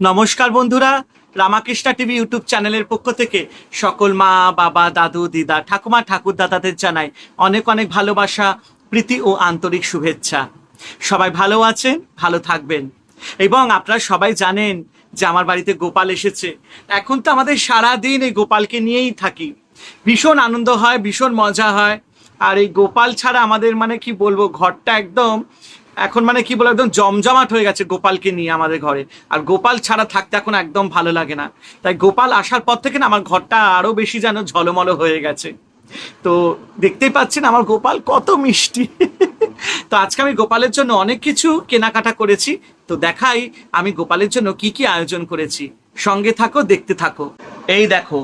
নমস্কার বন্ধুরা, Ramakrishna TV YouTube চ্যানেলের পক্ষ থেকে সকল মা, বাবা, দাদু, দিদা, ঠাকুমা ঠাকুর দাদাদের জানাই অনেক অনেক ভালোবাসা, প্রীতি ও আন্তরিক শুভেচ্ছা। সবাই ভালো আছেন, ভালো থাকবেন। এবং আপনারা সবাই জানেন যে আমার বাড়িতে গোপাল এসেছে। এখন তো আমাদের সারা দিন এই গোপালকে নিয়েই থাকি। ভীষণ আনন্দ হয়, ভীষণ মজা হয়। আর এই গোপাল ছাড়া আমাদের মানে কি বলব, ঘরটা একদম এখন মানে কি বলব একদম জমজমাট হয়ে গেছে গোপালকে নিয়ে আমাদের ঘরে। আর গোপাল ছাড়া থাকতে এখন একদম ভালো লাগে না। তাই গোপাল আসার পর থেকে না আমার ঘরটা আরও বেশি যেন ঝলমলো হয়ে গেছে। তো দেখতেই পাচ্ছেন আমার গোপাল কত মিষ্টি। তো আজকে আমি গোপালের জন্য অনেক কিছু কেনাকাটা করেছি। তো দেখাই আমি গোপালের জন্য কি কি আয়োজন করেছি। সঙ্গে থাকো, দেখতে থাকো। এই দেখো,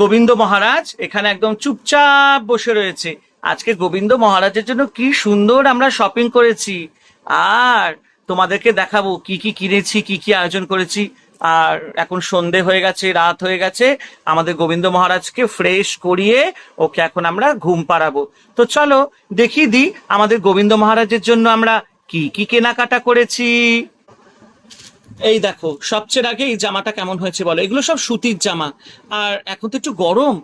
গোবিন্দ মহারাজ এখানে একদম চুপচাপ বসে রয়েছে। আজকে গোবিন্দ মহারাজের জন্য কি সুন্দর আমরা শপিং করেছি। আর তোমাদেরকে দেখাবো কি কি কিনেছি, কি কি আয়োজন করেছি। আর এখন সন্ধে হয়ে গেছে, রাত হয়ে গেছে। আমাদের গোবিন্দ মহারাজকে ফ্রেশ করিয়ে ওকে এখন আমরা ঘুম পাড়াবো। তো চলো দেখিয়ে দিই আমাদের গোবিন্দ মহারাজের জন্য আমরা কি কি কেনাকাটা করেছি। এই দেখো, সবচেয়ে আগে এই জামাটা কেমন হয়েছে বলো? এগুলো সব সুতির জামা। আর এখন তো একটু গরম।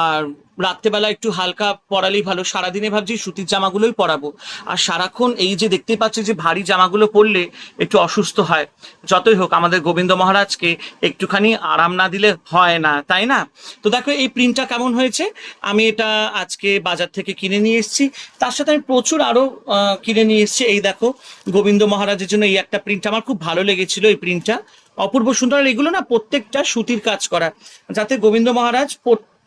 আর রাত্রেবেলা একটু হালকা পরালেই ভালো। সারাদিনে ভাবছি সুতির জামাগুলোই পরাবো। আর সারাক্ষণ এই যে দেখতে পাচ্ছি যে ভারী জামাগুলো পরলে একটু অসুস্থ হয়। যতই হোক আমাদের গোবিন্দ মহারাজকে একটুখানি আরাম না দিলে হয় না তাই না? তো দেখো এই প্রিন্টটা কেমন হয়েছে? আমি এটা আজকে বাজার থেকে কিনে নিয়ে এসেছি। তার সাথে আমি প্রচুর আরও আহ, কিনে নিয়ে এসেছি। এই দেখো গোবিন্দ মহারাজের জন্য এই একটা প্রিন্ট আমার খুব ভালো লেগেছিল এই প্রিন্টটা অপূর্ব সুন্দর। এগুলো না প্রত্যেকটা সুতির কাজ করা। যাতে গোবিন্দ মহারাজ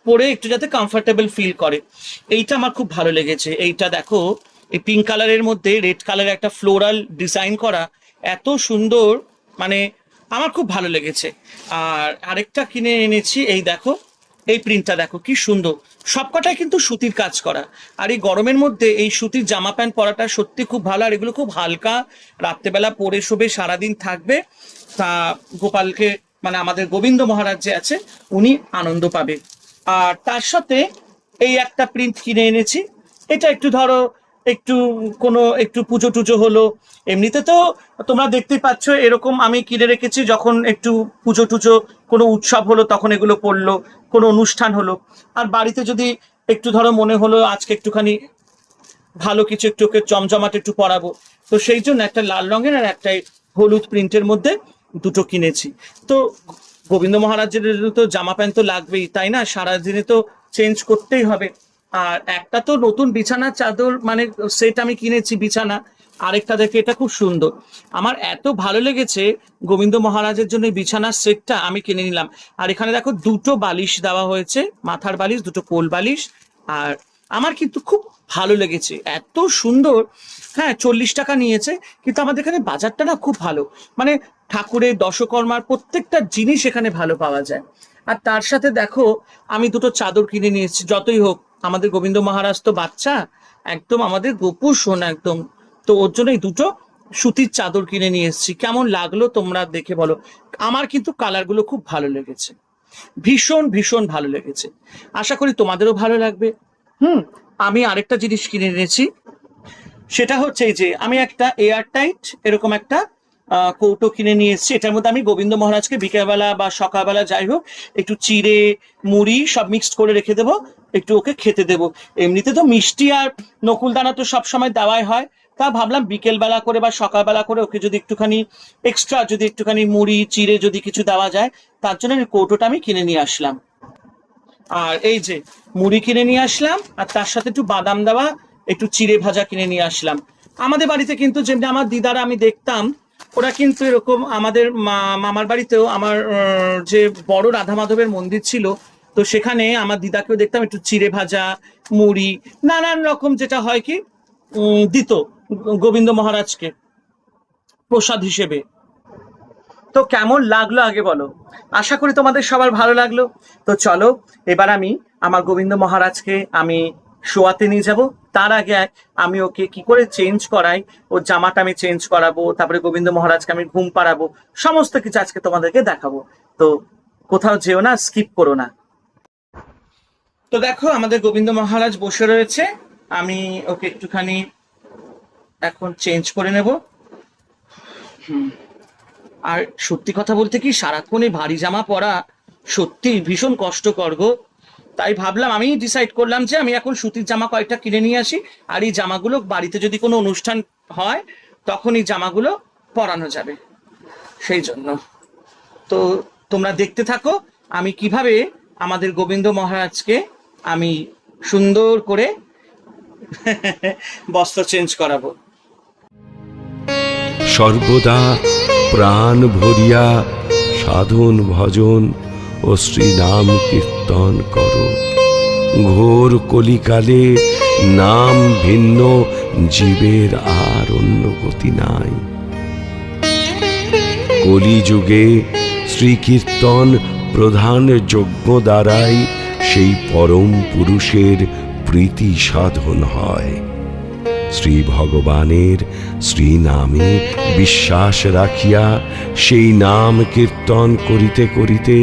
পর- একটু যাতে কমফোর্টেবল ফিল করে। এইটা আমার খুব ভালো লেগেছে। এইটা দেখো, এই পিঙ্ক কালারের মধ্যে রেড কালারের একটা ফ্লোরাল ডিজাইন করা এত সুন্দর মানে আমার খুব ভালো লেগেছে। আর আরেকটা কিনে এনেছি, এই দেখো, এই প্রিন্টটা দেখো, কি সুন্দর। সবকটাই কিন্তু সুতির কাজ করা। আর এই গরমের মধ্যে এই সুতির জামা প্যান্ট পরাটা সত্যি খুব ভালো, আর এগুলো খুব হালকা। রাত্রেবেলা পরে শোবে, সারাদিন থাকবে। তা গোপালকে মানে আমাদের গোবিন্দ মহারাজ যে আছে, উনি আনন্দ পাবে। আর তার সাথে এই একটা প্রিন্ট কিনে এনেছি। এটা একটু ধরো, একটু কোনো, একটু পুজো টুজো হলো। এমনিতে তো তোমরা দেখতেই পাচ্ছ, এরকম আমি কিনে রেখেছি, যখন একটু পুজো টুজো, কোনো উৎসব হলো, তখন এগুলো পড়ল, কোনো অনুষ্ঠান হলো। আর বাড়িতে যদি একটু ধরো মনে হলো, আজকে একটুখানি ভালো কিছু একটু ওকে জমজমাট একটু পরাবো, তো সেই জন্য একটা লাল রঙের আর একটা হলুদ প্রিন্টের মধ্যে দুটো কিনেছি। তো গোবিন্দ মহারাজের তো জামা প্যান্ট তো লাগবেই, তাই না? সারাদিনে তো চেঞ্জ করতেই হবে। আর একটা তো নতুন বিছানার চাদর মানে সেট আমি কিনেছি, বিছানা। আরেকটা দেখে এটা খুব সুন্দর। আমার এত ভালো লেগেছে গোবিন্দ মহারাজের জন্য বিছানার সেটটা আমি কিনে নিলাম। আর এখানে দেখো দুটো বালিশ দেওয়া হয়েছে, মাথার বালিশ, দুটো কোল বালিশ, আর আমার কিন্তু খুব ভালো লেগেছে। এত সুন্দর হ্যাঁ চল্লিশ টাকা নিয়েছে, কিন্তু আমাদের এখানে বাজারটা না খুব ভালো। মানে ঠাকুরের, দশকর্মার প্রত্যেকটা জিনিস এখানে ভালো পাওয়া যায়। আর তার সাথে দেখো, আমি দুটো চাদর কিনে নিয়েছি, যতই হোক। আমাদের গোবিন্দ মহারাজ তো বাচ্চা, একদম আমাদের গোপু সোনা একদম। তো ওর জন্য এই দুটো সুতির চাদর কিনে নিয়ে এসেছি। কেমন লাগল তোমরা দেখে বলো। আমার কিন্তু কালারগুলো খুব ভালো লেগেছে। ভীষণ ভীষণ ভালো লেগেছে। আশা করি তোমাদেরও ভালো লাগবে। হুম, আমি আরেকটা জিনিস কিনে এনেছি। সেটা হচ্ছে যে, আমি একটা এয়ার টাইট এরকম একটা কৌটো কিনে নিয়ে এসেছি। এটার মধ্যে আমি গোবিন্দ মহারাজকে বিকেলবেলা বা সকালবেলা যাই হোক, একটু চিড়ে, মুড়ি সব মিক্সড করে রেখে দেবো, একটু ওকে খেতে দেবো। এমনিতে তো মিষ্টি আর নকুলদানা তো সবসময় দেওয়াই হয়। তা ভাবলাম বিকেলবেলা করে বা সকালবেলা করে ওকে যদি একটুখানি এক্সট্রা যদি একটুখানি মুড়ি, চিড়ে যদি কিছু দেওয়া যায়, তার জন্য কৌটোটা আমি কিনে নিয়ে আসলাম। আর এই যে মুড়ি কিনে নিয়ে আসলাম, আর তার সাথে একটু বাদাম দেওয়া, একটু চিড়ে ভাজা কিনে নিয়ে আসলাম। আমাদের বাড়িতে কিন্তু যেমনি আমার দিদারা আমি দেখতাম, ওরা কিন্তু এরকম আমাদের মামার বাড়িতেও আমার যে বড় রাধা মাধবের মন্দির ছিল, তো সেখানে আমার দিদাকেও দেখতাম একটু চিড়ে ভাজা, মুড়ি, নানান রকম যেটা হয় কি দিত গোবিন্দ মহারাজকে প্রসাদ হিসেবে। তো কেমন লাগল আগে বলো? আশা করি তোমাদের সবার ভালো লাগল। তো চলো, এবার আমি আমার গোবিন্দ মহারাজকে আমি শোয়াতে নিয়ে যাব। তার আগে আমি ওকে কি করে চেঞ্জ করাই? ওর জামাটা আমি চেঞ্জ করাবো, তারপরে গোবিন্দ মহারাজকে আমি ঘুম পাড়াবো, সমস্ত কিছু আজকে তোমাদেরকে দেখাবো। তো কোথাও যেও না স্কিপ করো না। তো দেখো, আমাদের গোবিন্দ মহারাজ বসে রয়েছে। আমি ওকে একটুখানি এখন চেঞ্জ করে নেব। হুম। আর সত্যি কথা বলতে কি সারাক্ষণ এই ভারী জামা পরা সত্যি ভীষণ কষ্টকর গো। তাই ভাবলাম, আমি ডিসাইড করলাম যে আমি এখন সুতির জামা কয়েকটা কিনে নিয়ে আসি, আর এই জামাগুলো বাড়িতে যদি কোনো অনুষ্ঠান হয়, তখন এই জামাগুলো পরানো যাবে। সেই জন্য। তো তোমরা দেখতে থাকো, আমি কীভাবে আমাদের গোবিন্দ মহারাজকে আমি সুন্দর করে বস্ত্র চেঞ্জ করাবো। সর্বদা প্রাণ ভরিয়া সাধন, ভজন ও শ্রীনাম কীর্তন করো। ঘোর কলিকালে নাম ভিন্ন, জীবের আর অন্য গতি নাই। কলিযুগে শ্রীকীর্তন প্রধান যজ্ঞ দ্বারাই সেই পরম পুরুষের প্রীতি সাধন হয়। শ্রী ভগবানের শ্রী নামে বিশ্বাস রাখিয়া সেই নাম কীর্তন করিতে করিতে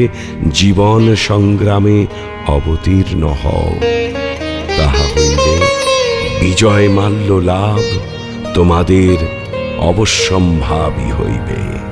জীবন সংগ্রামে অবতীর্ণ হও। তাহা হইলে বিজয় মাল্য লাভ তোমাদের অবশ্যম্ভাবী হইবে।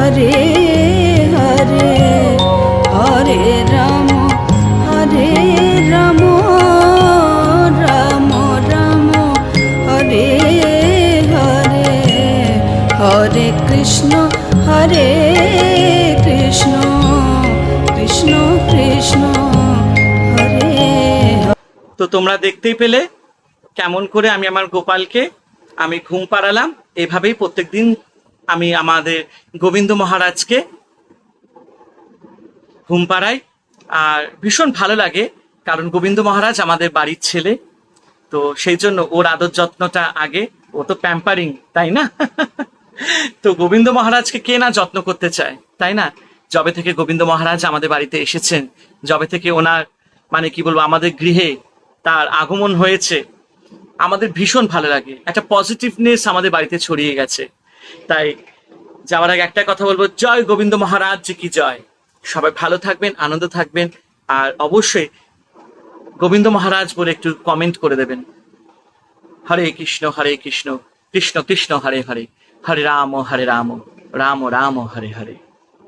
হরে হরে হরে রাম হরে রাম রাম রাম, হরে হরে হরে কৃষ্ণ হরে কৃষ্ণ কৃষ্ণ কৃষ্ণ তো তোমরা দেখতেই পেলে কেমন করে আমি আমার গোপালকে আমি ঘুম পাড়ালাম। এভাবেই প্রত্যেকদিন আমি আমাদের গোবিন্দ মহারাজকে ঘুম পাড়াই আর ভীষণ ভালো লাগে, কারণ গোবিন্দ মহারাজ আমাদের বাড়ির ছেলে। তো সেই জন্য ওর আদর যত্নটা আগে, ও তো প্যাম্পারিং, তাই না? তো গোবিন্দ মহারাজকে কে না যত্ন করতে চায়, তাই না? যবে থেকে গোবিন্দ মহারাজ আমাদের বাড়িতে এসেছেন, যবে থেকে ওনার মানে কি বলব, আমাদের গৃহে তার আগমন হয়েছে, আমাদের ভীষণ ভালো লাগে। একটা পজিটিভনেস আমাদের বাড়িতে ছড়িয়ে গেছে। তাই যাওয়ার আগে একটা কথা বলব। জয় গোবিন্দ মহারাজ কি জয়? সবাই ভালো থাকবেন, আনন্দ থাকবেন, আর অবশ্যই গোবিন্দ মহারাজ বলে একটু কমেন্ট করে দেবেন। হরে কৃষ্ণ হরে কৃষ্ণ কৃষ্ণ কৃষ্ণ, হরে হরে হরে রাম হরে রাম রাম রাম হরে হরে।